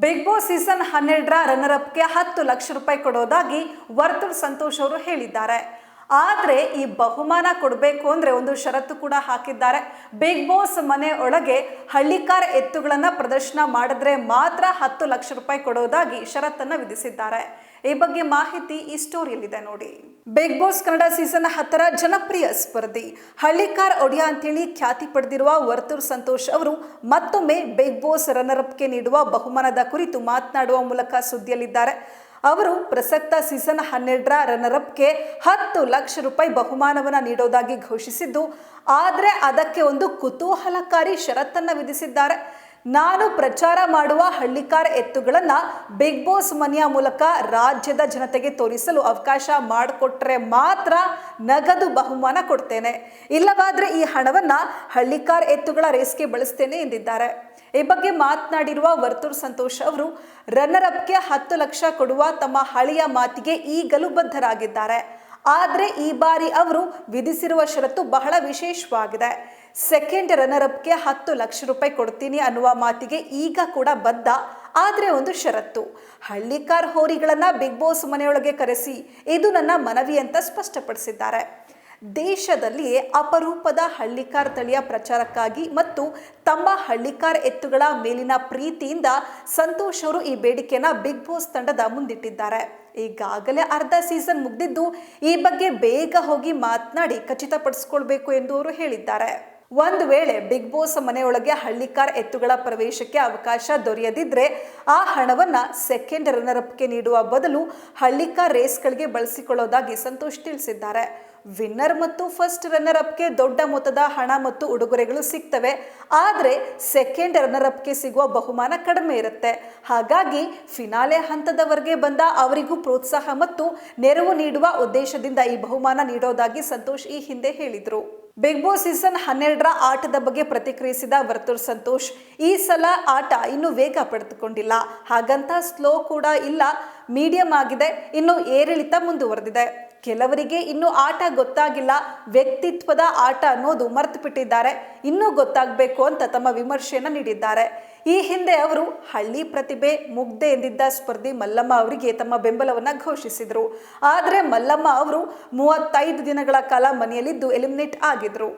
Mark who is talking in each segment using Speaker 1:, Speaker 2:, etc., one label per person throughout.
Speaker 1: Big boss season ಹನ್ನೆರಡರ runner ಅಪ್ಗೆ ಹತ್ತು ಲಕ್ಷ ರೂಪಾಯಿ ಕೊಡೋದಾಗಿ ವರ್ತುಲ್ ಸಂತೋಷ್ ಅವರು ಹೇಳಿದ್ದಾರೆ. ಆದರೆ ಈ ಬಹುಮಾನ ಕೊಡಬೇಕು ಅಂದರೆ ಒಂದು ಷರತ್ತು ಕೂಡ ಹಾಕಿದ್ದಾರೆ. ಬಿಗ್ ಬಾಸ್ ಮನೆ ಒಳಗೆ ಹಳ್ಳಿಕಾರ ಎತ್ತುಗಳನ್ನು ಪ್ರದರ್ಶನ ಮಾಡಿದ್ರೆ ಮಾತ್ರ ಹತ್ತು ಲಕ್ಷ ರೂಪಾಯಿ ಕೊಡೋದಾಗಿ ಷರತ್ತನ್ನು ವಿಧಿಸಿದ್ದಾರೆ. ಈ ಬಗ್ಗೆ ಮಾಹಿತಿ ಈ ಸ್ಟೋರಿಯಲ್ಲಿದೆ ನೋಡಿ. ಬಿಗ್ ಬಾಸ್ ಕನ್ನಡ ಸೀಸನ್ ಹತ್ತರ ಜನಪ್ರಿಯ ಸ್ಪರ್ಧಿ. ಹಳ್ಳಿಕಾರ್ ಒಡಿಯಾ ಅಂತೇಳಿ ಖ್ಯಾತಿ ಪಡೆದಿರುವ ವರ್ತೂರ್ ಸಂತೋಷ್ ಅವರು ಮತ್ತೊಮ್ಮೆ ಬಿಗ್ ಬಾಸ್ ರನ್ನರ್ ಅಪ್ಗೆ ನೀಡುವ ಬಹುಮಾನದ ಕುರಿತು ಮಾತನಾಡುವ ಮೂಲಕ ಸುದ್ದಿಯಲ್ಲಿದ್ದಾರೆ. ಅವರು ಪ್ರಸಕ್ತ ಸೀಸನ್ ಹನ್ನೆರಡರ ರನ್ನರ್ ಅಪ್ಗೆ ಹತ್ತು ಲಕ್ಷ ರೂಪಾಯಿ ಬಹುಮಾನವನ್ನು ನೀಡೋದಾಗಿ ಘೋಷಿಸಿದ್ದು. ಆದರೆ ಅದಕ್ಕೆ ಒಂದು ಕುತೂಹಲಕಾರಿ ಷರತ್ತನ್ನು ವಿಧಿಸಿದ್ದಾರೆ. ನಾನು ಪ್ರಚಾರ ಮಾಡುವ ಹಳ್ಳಿಕಾರ ಎತ್ತುಗಳನ್ನು ಬಿಗ್ ಬಾಸ್ ಮನೆಯ ಮೂಲಕ ರಾಜ್ಯದ ಜನತೆಗೆ ತೋರಿಸಲು ಅವಕಾಶ ಮಾಡಿಕೊಟ್ರೆ ಮಾತ್ರ ನಗದು ಬಹುಮಾನ ಕೊಡ್ತೇನೆ. ಇಲ್ಲವಾದರೆ ಈ ಹಣವನ್ನ ಹಳ್ಳಿಕಾರ್ ಎತ್ತುಗಳ ರೇಸ್ಗೆ ಬಳಸ್ತೇನೆ ಎಂದಿದ್ದಾರೆ. ಈ ಬಗ್ಗೆ ಮಾತನಾಡಿರುವ ವರ್ತೂರ್ ಸಂತೋಷ್ ಅವರು ರನ್ನರ್ ಅಪ್ಗೆ ಹತ್ತು ಲಕ್ಷ ಕೊಡುವ ತಮ್ಮ ಹಳೆಯ ಮಾತಿಗೆ ಈಗಲೂ ಬದ್ಧರಾಗಿದ್ದಾರೆ. ಆದರೆ ಈ ಬಾರಿ ಅವರು ವಿಧಿಸಿರುವ ಷರತ್ತು ಬಹಳ ವಿಶೇಷವಾಗಿದೆ. ಸೆಕೆಂಡ್ ರನ್ನರ್ಅಪ್ಗೆ ಹತ್ತು ಲಕ್ಷ ರೂಪಾಯಿ ಕೊಡ್ತೀನಿ ಅನ್ನುವ ಮಾತಿಗೆ ಈಗ ಕೂಡ ಬದ್ಧ. ಆದರೆ ಒಂದು ಷರತ್ತು ಹಳ್ಳಿಕಾರ್ ಹೋರಿಗಳನ್ನು ಬಿಗ್ ಬಾಸ್ ಮನೆಯೊಳಗೆ ಕರೆಸಿ, ಇದು ನನ್ನ ಮನವಿ ಅಂತ ಸ್ಪಷ್ಟಪಡಿಸಿದ್ದಾರೆ. ದೇಶದಲ್ಲಿಯೇ ಅಪರೂಪದ ಹಳ್ಳಿಕಾರ್ ತಳಿಯ ಪ್ರಚಾರಕ್ಕಾಗಿ ಮತ್ತು ತಮ್ಮ ಹಳ್ಳಿಕಾರ್ ಎತ್ತುಗಳ ಮೇಲಿನ ಪ್ರೀತಿಯಿಂದ ಸಂತೋಷ್ ಅವರು ಈ ಬೇಡಿಕೆಯನ್ನು ಬಿಗ್ ಬಾಸ್ ತಂಡದ ಮುಂದಿಟ್ಟಿದ್ದಾರೆ. ಈಗಾಗಲೇ ಅರ್ಧ ಸೀಸನ್ ಮುಗ್ದಿದ್ದು ಈ ಬಗ್ಗೆ ಬೇಗ ಹೋಗಿ ಮಾತನಾಡಿ ಖಚಿತಪಡಿಸಿಕೊಳ್ಬೇಕು ಎಂದು ಅವರು ಹೇಳಿದ್ದಾರೆ. ಒಂದು ವೇಳೆ ಬಿಗ್ ಬಾಸ್ ಮನೆಯೊಳಗೆ ಹಳ್ಳಿಕಾರ್ ಎತ್ತುಗಳ ಪ್ರವೇಶಕ್ಕೆ ಅವಕಾಶ ದೊರೆಯದಿದ್ರೆ ಆ ಹಣವನ್ನ ಸೆಕೆಂಡ್ ರನ್ನರ್ ಅಪ್ಗೆ ನೀಡುವ ಬದಲು ಹಳ್ಳಿಕಾರ್ ರೇಸ್ಗಳಿಗೆ ಬಳಸಿಕೊಳ್ಳೋದಾಗಿ ಸಂತೋಷ್ ತಿಳಿಸಿದ್ದಾರೆ. ವಿನ್ನರ್ ಮತ್ತು ಫಸ್ಟ್ ರನ್ನರ್ ಅಪ್ಗೆ ದೊಡ್ಡ ಮೊತ್ತದ ಹಣ ಮತ್ತು ಉಡುಗೊರೆಗಳು ಸಿಗ್ತವೆ. ಆದರೆ ಸೆಕೆಂಡ್ ರನ್ನರ್ ಅಪ್ಗೆ ಸಿಗುವ ಬಹುಮಾನ ಕಡಿಮೆ ಇರುತ್ತೆ. ಹಾಗಾಗಿ ಫಿನಾಲೆ ಹಂತದವರೆಗೆ ಬಂದ ಅವರಿಗೂ ಪ್ರೋತ್ಸಾಹ ಮತ್ತು ನೆರವು ನೀಡುವ ಉದ್ದೇಶದಿಂದ ಈ ಬಹುಮಾನ ನೀಡೋದಾಗಿ ಸಂತೋಷ್ ಈ ಹಿಂದೆ ಹೇಳಿದರು. ಬಿಗ್ ಬಾಸ್ ಸೀಸನ್ ಹನ್ನೆರಡರ ಆಟದ ಬಗ್ಗೆ ಪ್ರತಿಕ್ರಿಯಿಸಿದ ವರ್ತೂರ್ ಸಂತೋಷ್, ಈ ಸಲ ಆಟ ಇನ್ನು ವೇಗ ಪಡೆದುಕೊಂಡಿಲ್ಲ. ಹಾಗಂತ ಸ್ಲೋ ಕೂಡ ಇಲ್ಲ ಮೀಡಿಯಂ ಆಗಿದೆ, ಇನ್ನು ಏರಿಳಿತ ಮುಂದುವರೆದಿದೆ. ಕೆಲವರಿಗೆ ಇನ್ನು ಆಟ ಗೊತ್ತಾಗಿಲ್ಲ, ವ್ಯಕ್ತಿತ್ವದ ಆಟ ಅನ್ನೋದು ಮರೆತು ಬಿಟ್ಟಿದ್ದಾರೆ ಇನ್ನೂ ಗೊತ್ತಾಗಬೇಕು ಅಂತ ತಮ್ಮ ವಿಮರ್ಶೆಯನ್ನು ನೀಡಿದ್ದಾರೆ. ಈ ಹಿಂದೆ ಅವರು ಹಳ್ಳಿ ಪ್ರತಿಭೆ, ಮುಗ್ಧೆ ಎಂದಿದ್ದ ಸ್ಪರ್ಧಿ ಮಲ್ಲಮ್ಮ ಅವರಿಗೆ ತಮ್ಮ ಬೆಂಬಲವನ್ನು ಘೋಷಿಸಿದರು. ಆದರೆ ಮಲ್ಲಮ್ಮ ಅವರು ಮೂವತ್ತೈದು ದಿನಗಳ ಕಾಲ ಮನೆಯಲ್ಲಿದ್ದು ಎಲಿಮಿನೇಟ್ ಆಗಿದ್ರು.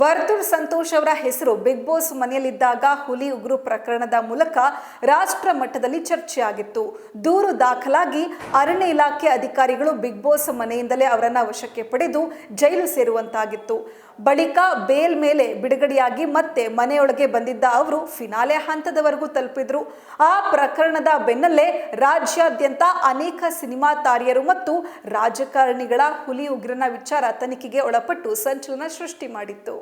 Speaker 1: ವರ್ತೂರ್ ಸಂತೋಷ್ ಅವರ ಹೆಸರು ಬಿಗ್ ಬಾಸ್ ಮನೆಯಲ್ಲಿದ್ದಾಗ ಹುಲಿ ಉಗುರು ಪ್ರಕರಣದ ಮೂಲಕ ರಾಷ್ಟ್ರ ಮಟ್ಟದಲ್ಲಿ ಚರ್ಚೆಯಾಗಿತ್ತು. ದೂರು ದಾಖಲಾಗಿ ಅರಣ್ಯ ಇಲಾಖೆ ಅಧಿಕಾರಿಗಳು ಬಿಗ್ ಬಾಸ್ ಮನೆಯಿಂದಲೇ ಅವರನ್ನ ವಶಕ್ಕೆ ಪಡೆದು ಜೈಲು ಸೇರುವಂತಾಗಿತ್ತು. ಬಳಿಕ ಬೇಲ್ ಮೇಲೆ ಬಿಡುಗಡೆಯಾಗಿ ಮತ್ತೆ ಮನೆಯೊಳಗೆ ಬಂದಿದ್ದ ಅವರು ಫಿನಾಲೆ ಹಂತದವರೆಗೂ ತಲುಪಿದ್ರು. ಆ ಪ್ರಕರಣದ ಬೆನ್ನಲ್ಲೇ ರಾಜ್ಯಾದ್ಯಂತ ಅನೇಕ ಸಿನಿಮಾ ತಾರಿಯರು ಮತ್ತು ರಾಜಕಾರಣಿಗಳ ಹುಲಿ ಉಗ್ರನ ವಿಚಾರ ತನಿಖೆಗೆ ಒಳಪಟ್ಟು ಸಂಚಲನ ಸೃಷ್ಟಿ ಮಾಡಿತ್ತು.